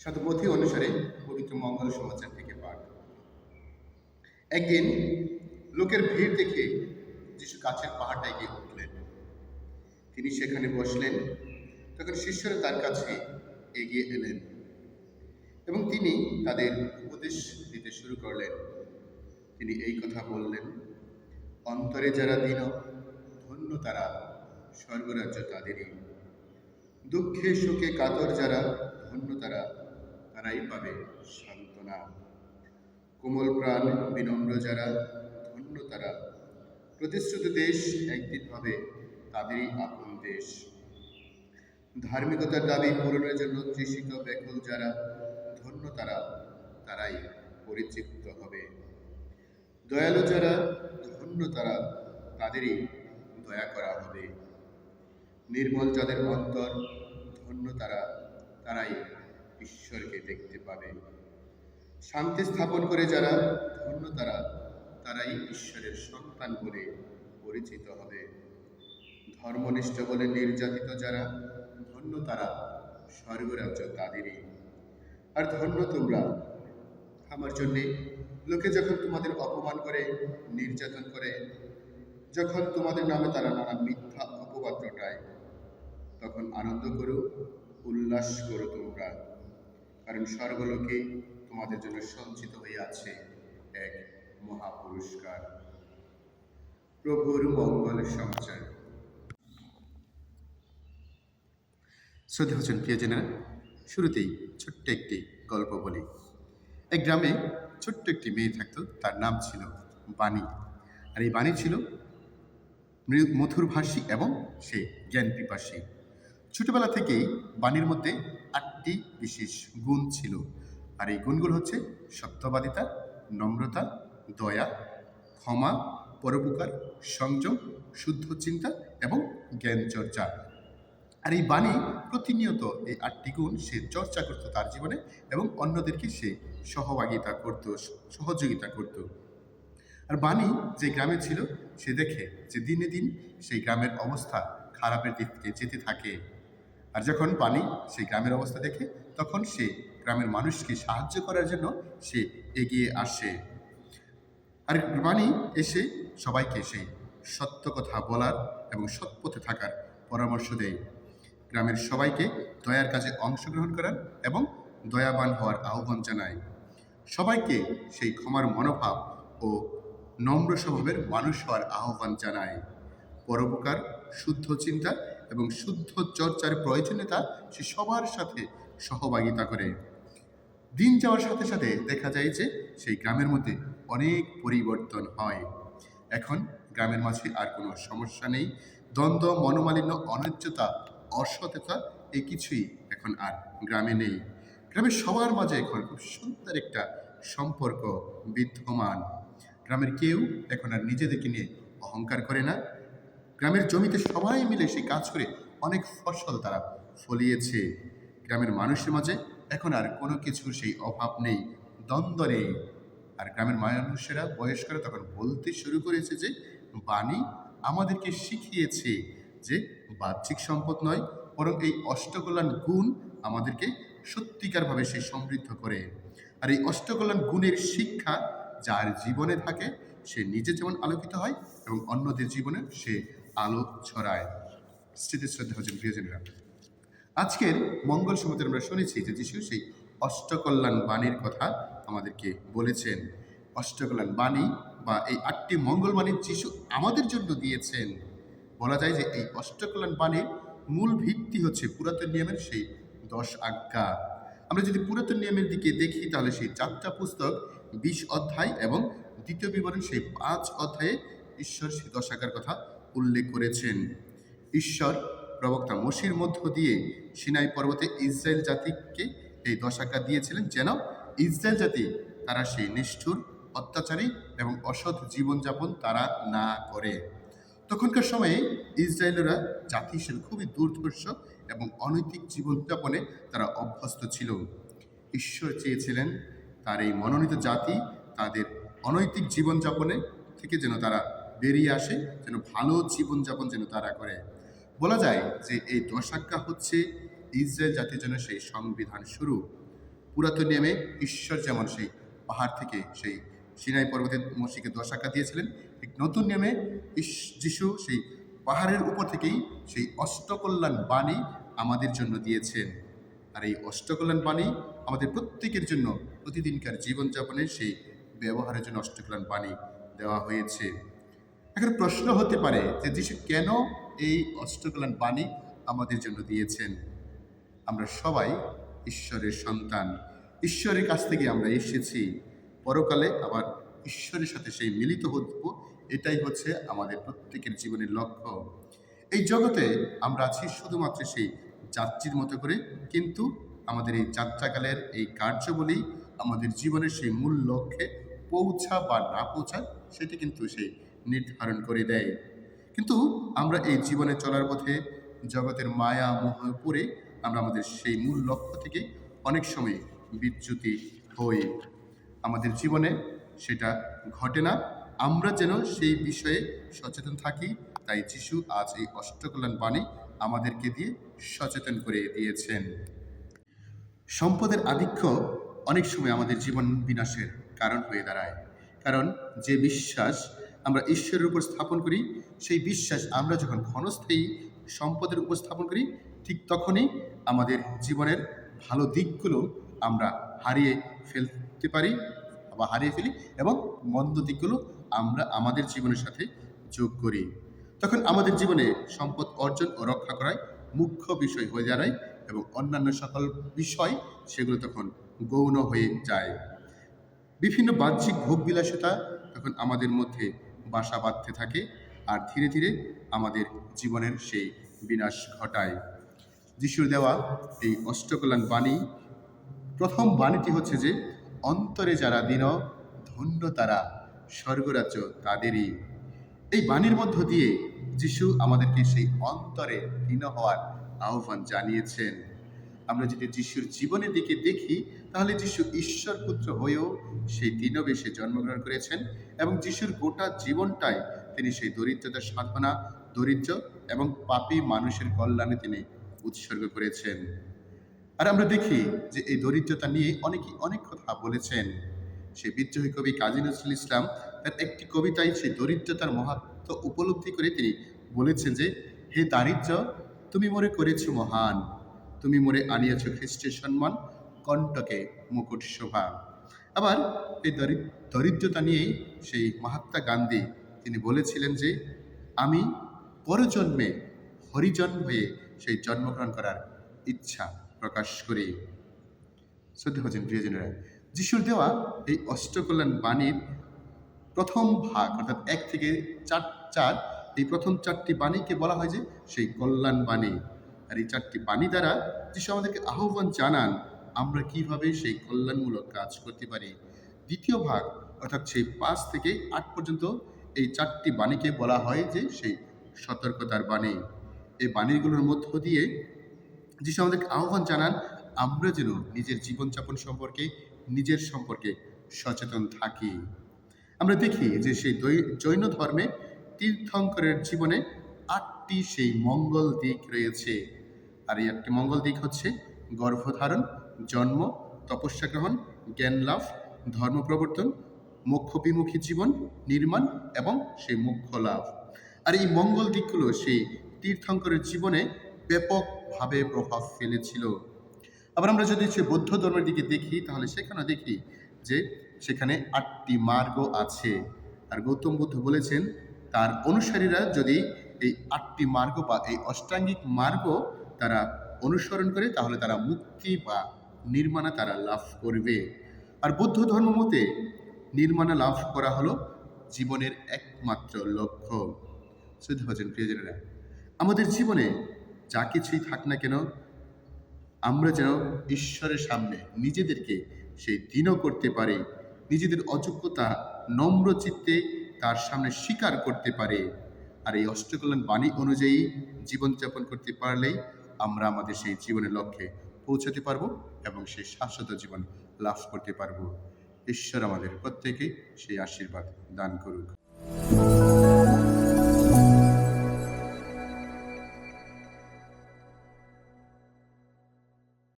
শতপথী অনুসারে পবিত্র মঙ্গল সমাচার থেকে পাঠ একদিন লোকের ভিড় দেখে যিশু কাছের পাহাড়টায় গিয়ে উঠলেন তিনি সেখানে বসলেন। তখন শিষ্যরা তার কাছে এগিয়ে এলেন এবং তিনি তাদের উপদেশ দিতে শুরু করলেন। তিনি এই কথা বললেন, অন্তরে যারা দিন, ধন্য তারা স্বর্গরাজ্য তাদেরই। দুঃখে সুখে কাতর যারা, ধন্য তারা তারাই পাবে সান্ত্বনা। কোমল প্রাণ, বিনম্র যারা, ধন্য তারা। প্রতিশ্রুত দেশ একদিন হবে তাদেরই আপন দেশ। ধার্মিকতার দাবি পূরণের জন্য তৃষিত ব্যাকুল যারা, ধন্য তারা, তারাই পরিতৃপ্ত হবে। দয়ালু যারা, ধন্য তারা, তাদেরই দয়া করা হবে। নির্মল যাদের অন্তর, ধন্য তারা, তারাই ঈশ্বরকে দেখতে পাবে। শান্তি স্থাপন করে যারা ধন্য, তারা, তারাই ঈশ্বরের সন্তান বলে পরিচিত হবে। ধর্মনিষ্ঠ বলে নির্যাতিত যারা ধন্য, তারা স্বর্গরাজ্য তাদেরই। আর ধন্য তোমরা, আমার জন্যে লোকে যখন তোমাদের অপমান করে, নির্যাতন করে, যখন তোমাদের নামে তারা নানা মিথ্যা অপবাদ রটায় তখন আনন্দ করো, উল্লাস করো তোমরা। কারণ স্বর্গলোকে তোমাদের জন্য সঞ্চিত হয়ে আছে এক মহাপুরস্কার। প্রভুর মঙ্গল সমাচার শ্রদ্ধা হচ্ছেন প্রিয়জনেরা শুরুতেই ছোট্ট একটি গল্প বলি। এক গ্রামে ছোট্ট একটি মেয়ে থাকতো, তার নাম ছিল বাণী। আর এই বাণী ছিল মধুরভাষী এবং সে জ্ঞান পিপাসী। ছোটবেলা থেকেই বাণীর মধ্যে আটটি বিশেষ গুণ ছিল। আর এই গুণগুলো হচ্ছে সত্যবাদিতা, নম্রতা, দয়া, ক্ষমা, পরোপকার, সংযম, শুদ্ধ চিন্তা এবং জ্ঞান চর্চা। আর এই বাণী প্রতিনিয়ত এই আটটি গুণ সে চর্চা করত তার জীবনে এবং অন্যদেরকে সে সহভাগিতা করত, সহযোগিতা করত। আর বাণী যে গ্রামে ছিল, সে দেখে যে দিনে দিন সেই গ্রামের অবস্থা খারাপের দিকে যেতে থাকে। আর যখন বাণী সেই গ্রামের অবস্থা দেখে, তখন সে গ্রামের মানুষকে সাহায্য করার জন্য সে এগিয়ে আসে। আর বাণী এসে সবাইকে সেই সত্য কথা বলার এবং সৎ পথে থাকার পরামর্শ দেয়। গ্রামের সবাইকে দয়ার কাজে অংশগ্রহণ করার এবং দয়াবান হওয়ার আহ্বান জানায়। সবাইকে সেই ক্ষমার মনোভাব ও নম্র স্বভাবের মানুষ হওয়ার আহ্বান জানায়। পরোপকার, শুদ্ধ চিন্তা এবং শুদ্ধ চর্চার প্রয়োজনীয়তা সে সবার সাথে সহভাগিতা করে। দিন যাওয়ার সাথে সাথে দেখা যায় যে সেই গ্রামের মধ্যে অনেক পরিবর্তন হয়। এখন গ্রামের মাঝে আর কোনো সমস্যা নেই। দ্বন্দ্ব, মনোমালিন্য অন্যায্যতা অসততা এই কিছুই এখন আর গ্রামে নেই। গ্রামের সবার মাঝে এখন খুব সুন্দর একটা সম্পর্ক বিদ্যমান। গ্রামের কেউ এখন আর নিজেদেরকে নিয়ে অহংকার করে না। গ্রামের জমিতে সবাই মিলে সেই কাজ করে অনেক ফসল তারা ফলিয়েছে। গ্রামের মানুষের মাঝে এখন আর কোনো কিছুর সেই অভাব নেই, দ্বন্দ্ব নেই। আর গ্রামের মানুষেরা বয়স্করা তখন বলতে শুরু করেছে যে, বাণী আমাদেরকে শিখিয়েছে যে বাহ্যিক সম্পদ নয়, বরং এই অষ্টকল্যাণ গুণ আমাদেরকে সত্যিকারভাবে সে সমৃদ্ধ করে। আর এই অষ্টকল্যাণ গুণের শিক্ষা যার জীবনে থাকে, সে নিজে যেমন আলোকিত হয় এবং অন্যদের জীবনে সে আলো ছড়ায়। স্মৃতি শ্রদ্ধা হচ্ছেন প্রিয়জনেরা। আজকের মঙ্গল সমুদ্রে আমরা শুনেছি যে যিশু সেই অষ্টকল্যাণ বাণীর কথা আমাদেরকে বলেছেন। অষ্টকল্যাণ বাণী বা এই আটটি মঙ্গল বাণী যিশু আমাদের জন্য দিয়েছেন। বলা যায় যে এই অষ্টকল্যাণ বাণীর মূল ভিত্তি হচ্ছে পুরাতন নিয়মের সেই দশ আজ্ঞা। আমরা যদি পুরাতন নিয়মের দিকে দেখি তাহলে সেই চারটা পুস্তক, বিশ অধ্যায় এবং দ্বিতীয় বিবরণ সেই পাঁচ অধ্যায়ে ঈশ্বর সেই দশ আজ্ঞার কথা উল্লেখ করেছেন। ঈশ্বর প্রবক্তা মসির মধ্য দিয়ে সিনাই পর্বতে ইসরায়েল জাতিকে এই দশ আজ্ঞা দিয়েছিলেন যেন ইসরায়েল জাতি তারা সেই নিষ্ঠুর, অত্যাচারী এবং অসৎ জীবনযাপন তারা না করে। তখনকার সময়ে ইসরায়েলরা জাতি হিসেবে খুবই দুর্ধর্ষ এবং অনৈতিক জীবনযাপনে তারা অভ্যস্ত ছিল। ঈশ্বর চেয়েছিলেন তার এই মনোনীত জাতি তাদের অনৈতিক জীবনযাপনে থেকে যেন তারা বেরিয়ে আসে, যেন ভালো জীবনযাপন যেন তারা করে। বলা যায় যে এই দশাজ্ঞা হচ্ছে ইসরায়েল জাতির জন্য সেই সংবিধান শুরু। পুরাতন নিয়মে ঈশ্বর যেমন সেই পাহাড় থেকে সেই সিনাই পর্বতের মসিকে দশাকা দিয়েছিলেন, ঠিক নতুন নিয়মে যিশু সেই পাহাড়ের উপর থেকেই সেই অষ্টকল্যাণ বাণী আমাদের জন্য দিয়েছেন। আর এই অষ্টকল্যাণ বাণী আমাদের প্রত্যেকের জন্য প্রতিদিনকার জীবনযাপনের সেই ব্যবহারের জন্য অষ্টকল্যাণ বাণী দেওয়া হয়েছে। এখন প্রশ্ন হতে পারে যে যিশু কেন এই অষ্টকল্যাণ বাণী আমাদের জন্য দিয়েছেন? আমরা সবাই ঈশ্বরের সন্তান। ঈশ্বরের কাছ থেকে আমরা এসেছি। পরকালে আবার ঈশ্বরের সাথে সেই মিলিত হব, এটাই হচ্ছে আমাদের প্রত্যেকের জীবনের লক্ষ্য। এই জগতে আমরা আছি শুধুমাত্র সেই যাত্রীর মতো করে, কিন্তু আমাদের এই যাত্রাকালের এই কার্যবলী, আমাদের জীবনের সেই মূল লক্ষ্যে পৌঁছা বা না পৌঁছা সেটি কিন্তু সেই নির্ধারণ করে দেয়। কিন্তু আমরা এই জীবনে চলার পথে জগতের মায়া মোহ পড়ে আমরা আমাদের সেই মূল লক্ষ্য থেকে অনেক সময় বিচ্যুতি হই। আমাদের জীবনে সেটা ঘটে না। আমরা যেন সেই বিষয়ে সচেতন থাকি, তাই যিশু আজ এই অষ্টকল্যাণ বাণী আমাদেরকে দিয়ে সচেতন করে দিয়েছেন। সম্পদের আধিক্য অনেক সময় আমাদের জীবন বিনাশের কারণ হয়ে দাঁড়ায়। কারণ যে বিশ্বাস আমরা ঈশ্বরের উপর স্থাপন করি, সেই বিশ্বাস আমরা যখন ক্ষণস্থায়ী সম্পদের উপর স্থাপন করি, ঠিক তখনই আমাদের জীবনের ভালো দিকগুলো আমরা হারিয়ে ফেলতে পারি বা হারিয়ে ফেলি এবং মন্দ দিকগুলো আমরা আমাদের জীবনের সাথে যোগ করি। তখন আমাদের জীবনে সম্পদ অর্জন ও রক্ষা করায় মুখ্য বিষয় হয়ে দাঁড়ায় এবং অন্যান্য সকল বিষয় সেগুলো তখন গৌণ হয়ে যায়। বিভিন্ন বাহ্যিক ভোগবিলাসিতা তখন আমাদের মধ্যে বাসা বাঁধতে থাকে আর ধীরে ধীরে আমাদের জীবনের সেই বিনাশ ঘটায়। যিশুর দেওয়া এই অষ্টকল্যাণ বাণী, প্রথম বাণীটি হচ্ছে যে, অন্তরে যারা দিন, ধন্য তারা স্বর্গরাজ্য তাদেরই। এই বাণীর মধ্য দিয়ে যিশু আমাদেরকে সেই অন্তরে দীন হওয়ার আহ্বান জানিয়েছেন। আমরা যদি যিশুর জীবনের দিকে দেখি, তাহলে যিশু ঈশ্বর পুত্র হয়েও সেই দীনবেশে জন্মগ্রহণ করেছেন এবং যিশুর গোটা জীবনটাই তিনি সেই দরিদ্রতার সাধনা দরিদ্র এবং পাপী মানুষের কল্যাণে তিনি উৎসর্গ করেছেন। আর আমরা দেখি যে এই দরিদ্রতা নিয়ে অনেকেই অনেক কথা বলেছেন। সেই বিদ্রোহী কবি কাজী নজরুল ইসলাম তার একটি কবিতায় সেই দরিদ্রতার মহাত্ম উপলব্ধি করে তিনি বলেছেন যে, হে দারিদ্র, তুমি মনে করেছ মহান। তুমি মোরে আনিয়াছ খ্রিস্টের সম্মান, কণ্টকে মুকুট শোভা। আবার এই দরি- দরিদ্রতা নিয়েই সেই মহাত্মা গান্ধী তিনি বলেছিলেন যে, আমি পরজন্মে হরিজন হয়ে সেই জন্মগ্রহণ করার ইচ্ছা প্রকাশ করি। শ্রদ্ধা হচ্ছেন প্রিয়জনেরা, যিশুর দেওয়া এই অষ্টকল্যাণ বাণীর প্রথম ভাগ, অর্থাৎ এক থেকে চার চার, এই প্রথম চারটি বাণীকে বলা হয় যে সেই কল্যাণ বাণী। আর এই চারটি বাণী দ্বারা যিশু আমাদেরকে আহ্বান জানান, আমরা কীভাবে সেই কল্যাণমূলক কাজ করতে পারি? দ্বিতীয় ভাগ, অর্থাৎ সেই পাঁচ থেকে আট পর্যন্ত এই চারটি বাণীকে বলা হয় যে সেই সতর্কতার বাণী। এই বাণীগুলোর মধ্য দিয়ে যিশু আমাদেরকে আহ্বান জানান, আমরা যেন নিজের জীবনযাপন সম্পর্কে, নিজের সম্পর্কে সচেতন থাকি। আমরা দেখি যে সেই জৈন ধর্মে তীর্থঙ্করের জীবনে আটটি সেই মঙ্গল দিক রয়েছে। আর এই একটি মঙ্গল দিক হচ্ছে গর্ভধারণ, জন্ম তপস্যা গ্রহণ জ্ঞান লাভ, ধর্ম প্রবর্তন মোক্ষ বিমুখী জীবন, নির্মাণ এবং সেই মোক্ষ লাভ। আর এই মঙ্গল দিকগুলো সেই তীর্থঙ্করের জীবনে ব্যাপকভাবে প্রভাব ফেলেছিল। আবার আমরা যদি সে বৌদ্ধ ধর্মের দিকে দেখি, তাহলে সেখানে দেখি যে সেখানে আটটি মার্গ আছে। আর গৌতম বুদ্ধ বলেছেন, তার অনুসারীরা যদি এই আটটি মার্গ বা এই অষ্টাঙ্গিক মার্গ তারা অনুসরণ করে, তাহলে তারা মুক্তি বা নির্মাণা তারা লাভ করবে। আর বৌদ্ধ ধর্ম মতে নির্মাণা লাভ করা হলো জীবনের একমাত্র লক্ষ্য। শুধু হচ্ছেন প্রিয়জনেরা, আমাদের জীবনে যা কিছুই থাক না কেন, আমরা যেন ঈশ্বরের সামনে নিজেদেরকে সেই দিনও করতে পারি, নিজেদের অযোগ্যতা নম্র চিত্তে তার সামনে স্বীকার করতে পারে। আর এই অষ্টকল্যাণ বাণী অনুযায়ী জীবনযাপন করতে পারলেই আমরা আমাদের সেই জীবনের লক্ষ্যে পৌঁছাতে পারব এবং সেই শাশ্বত জীবন লাভ করতে পারব। ঈশ্বর আমাদের প্রত্যেকে সেই আশীর্বাদ দান করুক।